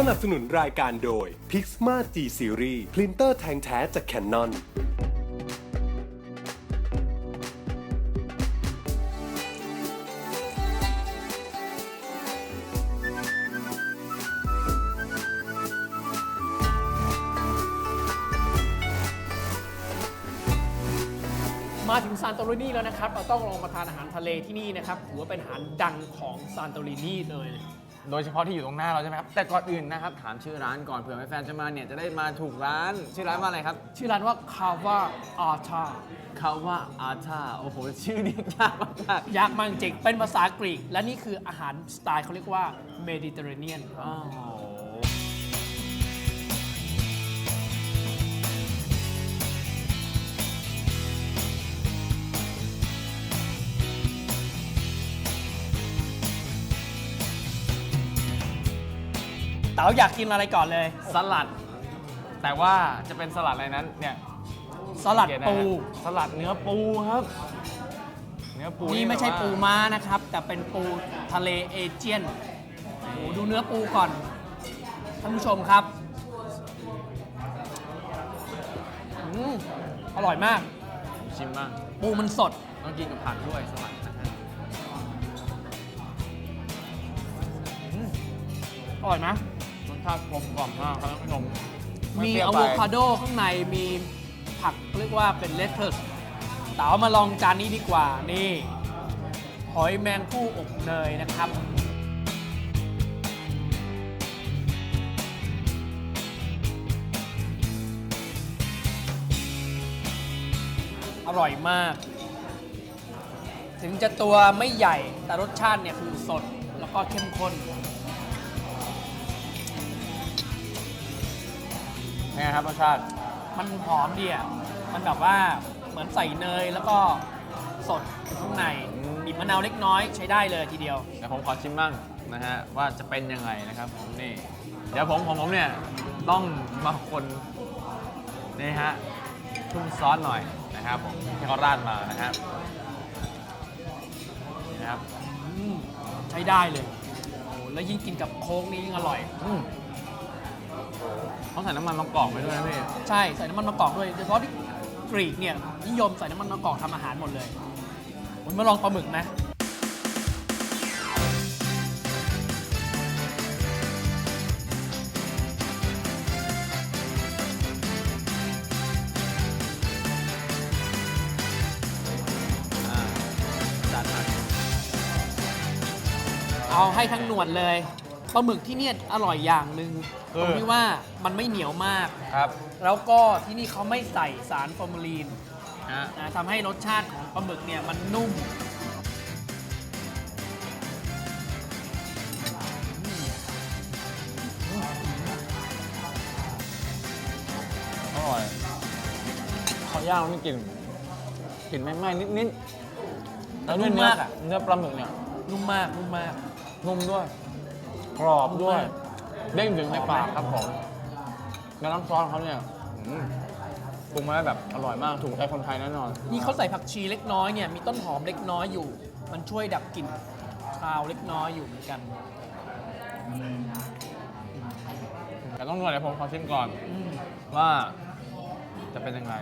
สนับสนุนรายการโดย Pixma G Series พรินเตอร์แทงแท้จาก Canon มาถึงซานโตรินีแล้วนะครับ เราต้องลองมาทานอาหารทะเลที่นี่นะครับ ถือว่าเป็นอาหารดังของซานโตรินีเลย โดยเฉพาะที่อยู่ตรงหน้าเราใช่ไหมครับ แต่ก่อนอื่นนะครับ ถามชื่อร้านก่อนเผื่อแฟนๆจะมาเนี่ยจะได้มาถูกร้าน ชื่อร้านว่าอะไรครับ ชื่อร้านว่าคาวาอาชาเขาว่าอาชาโอ้โห ชื่อเรียกยากมากยากมากจริงเป็นภาษากรีก และนี่คืออาหารสไตล์เขาเรียกว่าเมดิเตอร์เรเนียนๆโอ้ เต๋าอยากกินอะไรก่อนเลย สลัด แต่ว่าจะเป็นสลัดอะไรนั้นเนี่ยสลัดเขียนนะปู สลัดเนื้อปูครับ เนื้อปูนี่ไม่ใช่แบบว่าปูม้านะครับ แต่เป็นปูทะเลเอเจียนโอ้โหดูเนื้อปูก่อน ท่านผู้ชมครับอืมอร่อยมาก ชิมบ้างปูมันสด ต้องกินกับผักด้วยสลัดนะฮะอร่อยไหมรส ชาติกลมกล่อมมากครับท่านผู้ชมไมีเปรี้ยอะไป โวคาโดข้างในมีผักเรียกว่าเป็นเลทเทอร์สแต่เอามาลองจานนี้ดีกว่า นี่หอยแมงผู้อบเนยนะครับ อร่อยมาก ถึงจะตัวไม่ใหญ่แต่รสชาติเนี่ยคือสดแล้วก็เข้มข้น ไงครับรสชาติ มันหอมดีอะ มันแบบว่าเหมือนใส่เนยแล้วก็สดอยู่ข้างในอืม บีบมะนาวเล็กน้อยใช้ได้เลยทีเดียว เดี๋ยวผมขอชิมบ้างนะฮะว่าจะเป็นยังไงนะครับผมนี่ เดี๋ยวผมของผมเนี่ยต้องมาคนนี่ฮะชุ่มซอสหน่อยนะครับผมที่เขาราดมานะครับนี่นะครับ อืมใช้ได้เลยโอ้แล้วยิ่งกินกับโค้กนี่ยิ่งอร่อย อืม เขาใส่น้ำมันมะกอกไปด้วยนะพี่ ใช่ใส่น้ำมันมะกอกด้วยโดยเฉพาะที่กรีกเนี่ยนิยมใส่น้ำมันมะกอกทำอาหารหมดเลยผมมาลองปลาหมึกนะอ่าจัดมาเอาให้ทั้งหนวดเลยป ลาหมึกที่เนี่ยอร่อยอย่างหนึ่งตรงที่ว่ามันไม่เหนียวมาก ครับแล้วก็ที่นี่เขาไม่ใส่สารฟอร์มาลีนฮะนะทำให้รสชาติของปลาหมึกเนี่ยมันนุ่ม อร่อยเขาย่างแล้วมีกลิ่นกลิ่นไหม้ๆนิดๆแล้วด้วยนุ่มเนื้อมากอะ เนื้อปลาหมึกเนี่ยนุ่มมากนุ่มมาก นุ่มด้วย กรอบด้วยนุ่มมากเด้งถึงในปากครับผมแล้วน้ำซอสเขาเนี่ยอืมปรุงมาได้แบบอร่อยมากถูกใจคนไทยแน่นอน นี่เขาใส่ผักชีเล็กน้อยเนี่ยมีต้นหอมเล็กน้อยอยู่ มันช่วยดับกลิ่นคาวเล็กน้อยอยู่เหมือนกันแต่ต้องรอเดี๋ยวผมขอชิมก่อน อืมว่าจะเป็นยังไง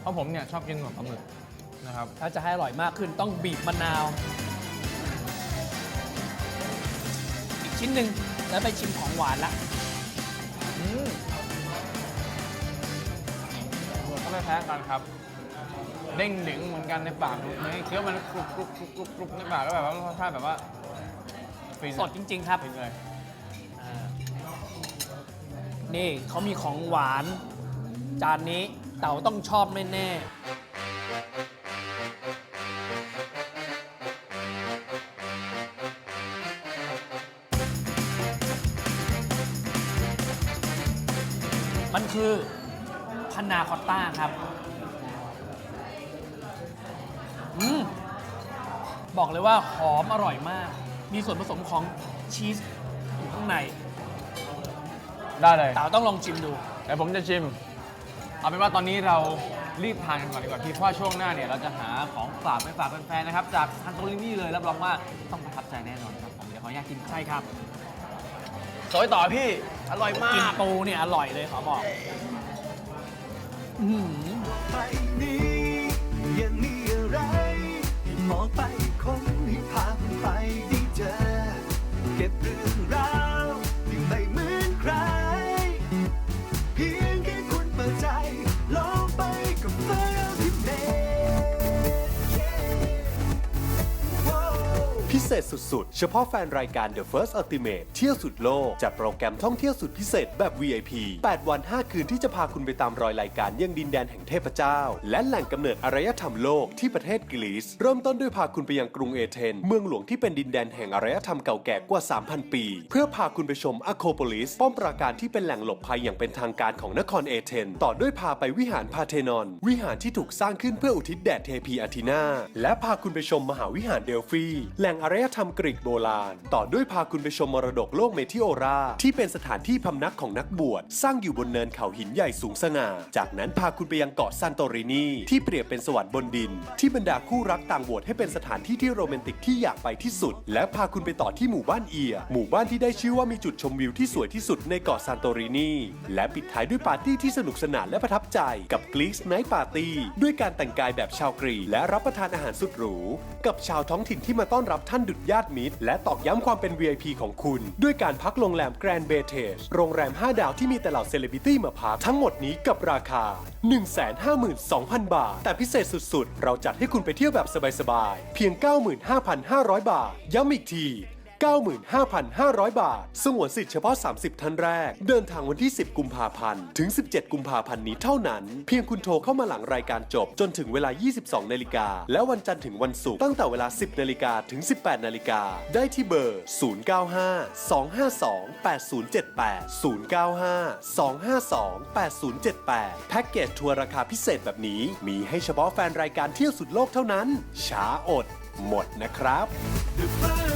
เพราะผมเนี่ยชอบกินหนวดปลาหมึกนะครับ ถ้าจะให้อร่อยมากขึ้นต้องบีบมะนาว ชิ้นหนึ่งแล้วไปชิมของหวานละอืมหนวดก็ไม่แพ้กันครับ เด้งดึงเหมือนกันในปากไม่เคี้ยวมันกรุบกรุบกรุบกรุบกรุบในปากก็แบบว่ารสชาติแบบว่าฟินสดจริง ๆ ครับ ฟินเลยอ่านี่เขามีของหวาน จานนี้เต๋าต้องชอบแน่ๆ มันคือพานาคอตต้าครับ อืม บอกเลยว่าหอมอร่อยมาก มีส่วนผสมของชีสอยู่ข้างในได้เลยเต๋าต้องลองชิมดูเดี๋ยวผมจะชิม เอาเป็นว่าตอนนี้เรารีบทานกันก่อนดีกว่าพี่เพราะว่าช่วงหน้าเนี่ยเราจะหาของฝากไปฝากแฟนๆนะครับ จากทันโตรินี่เลยรับรองว่าต้องประทับใจแน่นอนครับผมเดี๋ยวขออนุญาตกิน ใช่ครับคสวยต่อพี่ อร่อยมากินกปูเนี่ยอร่อยเลยขอบอกอื้อหือไปนี้ยังมีอะไรมองไปคนให้พาคุณไปได้เจอ เก็บเรื่อง เศษสุดๆ เฉพาะแฟนรายการ The First Ultimate เที่ยวสุดโลกจัดโปรแกรมท่องเที่ยวสุดพิเศษแบบ VIP 8 วัน 5 คืนที่จะพาคุณไปตามรอยรายการยังดินแดนแห่งเทพเจ้า และแหล่งกำเนิดอารยธรรมโลกที่ประเทศกรีซเริ่มต้นด้วยพาคุณไปยังกรุงเอเธนเมืองหลวงที่เป็นดินแดนแห่งอารยธรรมเก่าแก่กว่า 3,000 ปี เพื่อพาคุณไปชมอะโคโปลิสป้อมปราการที่เป็นแหล่งหลบภัยอย่างเป็นทางการของนครเอเธนต่อด้วยพาไปวิหารพาเทนอน วิหารที่ถูกสร้างขึ้นเพื่ออุทิศแด่เทพีอาทีนาและพาคุณไปชมมหาวิหารเดลฟีแหล่งอารยธรรมกรีกโบราณ ต่อด้วยพาคุณไปชมมรดกโลกเมทิโอรา ที่เป็นสถานที่พำนักของนักบวช สร้างอยู่บนเนินเขาหินใหญ่สูงสง่า จากนั้นพาคุณไปยังเกาะซานโตรินีที่เปรียบเป็นสวรรค์บนดิน ที่บรรดาคู่รักต่างโหวตให้เป็นสถานที่ที่โรแมนติกที่อยากไปที่สุด และพาคุณไปต่อที่หมู่บ้านเอีย หมู่บ้านที่ได้ชื่อว่ามีจุดชมวิวที่สวยที่สุดในเกาะซานโตรินีและปิดท้ายด้วยปาร์ตี้ที่สนุกสนานและประทับใจกับกรีซไนท์ปาร์ตี้ด้วยการแต่งกายแบบชาวกรีกและรับประทานอาหารสุดหรูกับชาวท้องถิ่นที่มาต้อนรับท่านดุดญาติมิตร และตอกย้ำความเป็น VIP ของคุณ ด้วยการพักโรงแรมแกรนด์เบเทจโรงแรม 5 ดาวที่มีแต่เหล่าเซเลบริตี้มาพัก ทั้งหมดนี้กับราคา 152,000 บาท แต่พิเศษสุดๆ เราจัดให้คุณไปเที่ยวแบบสบายๆ เพียง 95,500 บาท ย้ำอีกที 95,500 บาท สงวนสิทธิ์เฉพาะ 30 ท่านแรก เดินทางวันที่ 10 กุมภาพันธ์ ถึง 17 กุมภาพันธ์นี้เท่านั้น เพียงคุณโทรเข้ามาหลังรายการจบจนถึงเวลา 22 นาฬิกา และวันจันทร์ถึงวันศุกร์ตั้งแต่เวลา 10 นาฬิกาถึง 18 นาฬิกา ได้ที่เบอร์ 095 252 8078 095 252 8078 แพ็กเกจทัวร์ราคาพิเศษแบบนี้ มีให้เฉพาะแฟนรายการเที่ยวสุดโลกเท่านั้น ช้าอด หมดนะครับ The